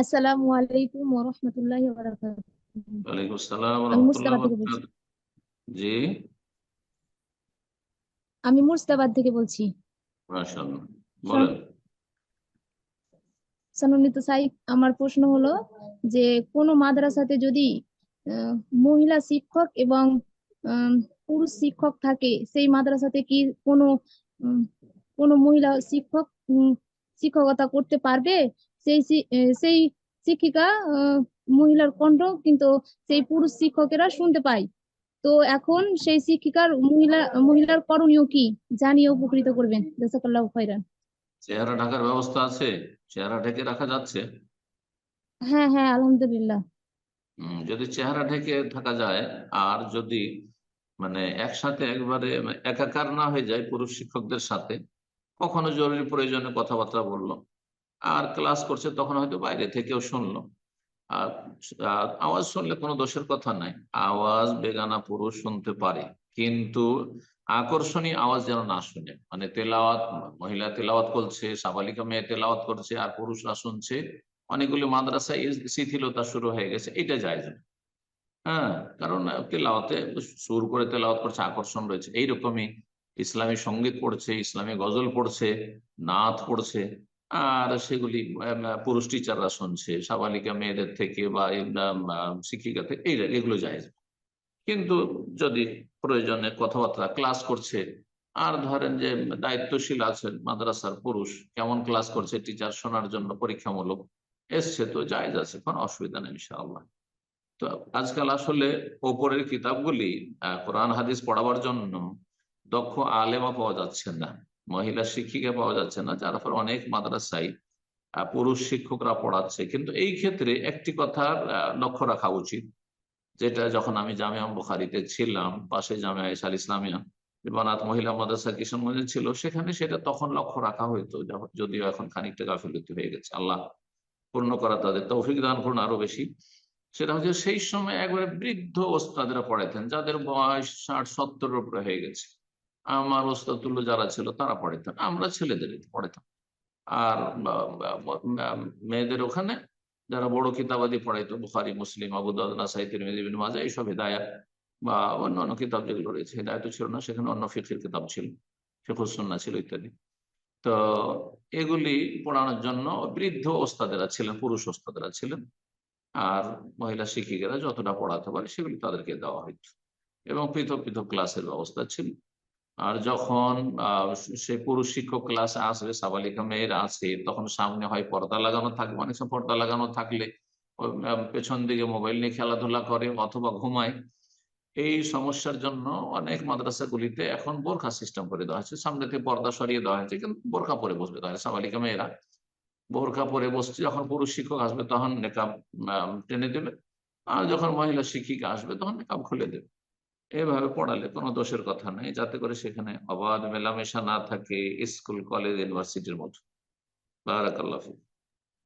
আসসালামু আলাইকুম ওয়া রাহমাতুল্লাহি ওয়া বারাকাতুহু ওয়ালাইকুম আসসালাম ওয়া রাহমাতুল্লাহি ওয়া বারাকাতুহু জি। আমি মুর্শিদাবাদ থেকে বলছি। মাশাআল্লাহ। সান- বলেন। সম্মানিত সাহেব আমার প্রশ্ন হলো যে কোনো মাদ্রাসাতে যদি মহিলা শিক্ষক এবং পুরুষ শিক্ষক থাকে সেই মাদ্রাসাতে কি কোনো কোনো মহিলা শিক্ষক শিক্ষকতা করতে পারবে? সেই সেই শিক্ষিকা মহিলার কণ্ঠ কিন্তু সেই পুরুষ শিক্ষকেরা শুনতে পায়। তো এখন সেই শিক্ষিকার মহিলা মহিলার করণীয় কি? জানিয়ে উপকৃত করবেন জাযাকাল্লাহু খাইরান চেহারা ঢাকার ব্যবস্থা আছে চেহারা ঢেকে রাখা যাচ্ছে। হ্যাঁ হ্যাঁ আলহামদুলিল্লাহ। যদি চেহারা ঢেকে থাকা যায় আর যদি মানে একসাথে একবারে একাকার না হয়ে যায় পুরুষ শিক্ষকদের সাথে কখনো জরুরি প্রয়োজনে কথাবার্তা বলল। আর ক্লাস করছে, তখন হয়তো বাইরে থেকেও শুনলো। আর আওয়াজ শুনলে কোনো দোষের কথা নাই। আওয়াজ বেগানা পুরুষ শুনতে পারে, কিন্তু আকর্ষণীয় আওয়াজ যেন না শুনে। মানে তেলাওয়াত, মহিলা তেলাওয়াত করছে, সাবালিকা মেয়ে তেলাওয়াত করছে, আর পুরুষরা শুনছে, অনেকগুলি মাদ্রাসায় শিথিলতা শুরু হয়ে গেছে, এটা যায় না। হ্যাঁ কারণ তেলাওয়াতে সুর করে তেলাওয়াত করছে, আকর্ষণ রয়েছে। এইরকমই ইসলামী সংগীত পড়ছে, ইসলামী গজল পড়ছে নাথ পড়ছে। আর সেগুলি পুরুষ টিচাররা শুনছে, সাবালিকা মেয়েদের থেকে বা শিক্ষিকা থেকে এগুলো যায়। কিন্তু যদি প্রয়োজনে কথাবার্তা ক্লাস করছে, আর ধরেন যে দায়িত্বশীল আছেন মাদ্রাসার পুরুষ, কেমন ক্লাস করছে টিচার শোনার জন্য পরীক্ষামূলক, এসছে তো জায়েজ আছে কোনো অসুবিধা নেই ইনশাআল্লাহ। তো আজকাল আসলে ওপরের কিতাবগুলি কোরআন, হাদিস পড়াবার জন্য দক্ষ আলেমা পাওয়া যাচ্ছে না। মহিলা শিক্ষিকা পাওয়া যাচ্ছে না, যার ফলে অনেক মাদ্রাসায় পুরুষ শিক্ষকরা পড়াচ্ছে। কিন্তু এই ক্ষেত্রে একটি কথা লক্ষ্য রাখা উচিত, যেটা যখন আমি জামিয়া বুখারিতে ছিলাম পাশে জামিয়া ইসাল ইসলামিয়া বানাত মহিলা মাদ্রাসা কিশোরগঞ্জে ছিল, সেখানে সেটা তখন লক্ষ্য রাখা হইতো যদিও এখন খানিকটা গাফিলতি হয়ে গেছে। আল্লাহ পূর্ণ করা তাদের তৌফিক দান করুন আরও বেশি। সেটা হচ্ছে সেই সময় একবারে বৃদ্ধ ওস্তাদেরা পড়াইতেন, যাদের বয়স ষাট সত্তর উপরে হয়ে গেছে। আমার ওস্তাদুল্য যারা ছিল তারা পড়াইতেন, আমরা ছেলেদের পড়াইতাম। আর মেয়েদের ওখানে যারা বড় কিতাবাদি পড়াইতো, বুখারি, মুসলিম, আবু দাউদ, নাসাই, তিরমিজি মাজা এইসব হিদায়াত বা অন্য অন্য কিতাব যেগুলো রয়েছে হিদায়ত ছিল না, সেখানে অন্য ফিকির কিতাব ছিল ফিকুসুন্না ছিল ইত্যাদি। তো এগুলি পড়ানোর জন্য বৃদ্ধ ওস্তাদেরা ছিলেন, পুরুষ ওস্তাদেরা ছিলেন, আর মহিলা শিক্ষিকারা যতটা পড়াতে পারে সেগুলি তাদেরকে দেওয়া হইত। এবং পৃথক পৃথক ক্লাসের ব্যবস্থা ছিল। আর যখন সে পুরুষ শিক্ষক ক্লাসে আসবে, সাবালিকা মেয়েরা আছে, তখন সামনে হয় পর্দা লাগানো থাকবে, অনেক সময় পর্দা লাগানো থাকলে পেছন দিকে মোবাইল নিয়ে খেলাধুলা করে অথবা ঘুমায়। এই সমস্যার জন্য অনেক মাদ্রাসাগুলিতে এখন বোরখা সিস্টেম করে দেওয়া হয়েছে। সামনে থেকে পর্দা সরিয়ে দেওয়া হয়েছে, কিন্তু বোরখা পরে বসবে তাহলে সাবালিকা মেয়েরা। বোরখা পরে বসছে, যখন পুরুষ শিক্ষক আসবে তখন নেকাব টেনে দেবে। আর যখন মহিলা শিক্ষিকা আসবে তখন নেকাব খুলে দেবে। এভাবে পড়ালে কোনো দোষের কথা নেই, যাতে করে সেখানে অবাধ মেলামেশা না থাকে, স্কুল, কলেজ, ইউনিভার্সিটির মতো বারাকাল্লাহ।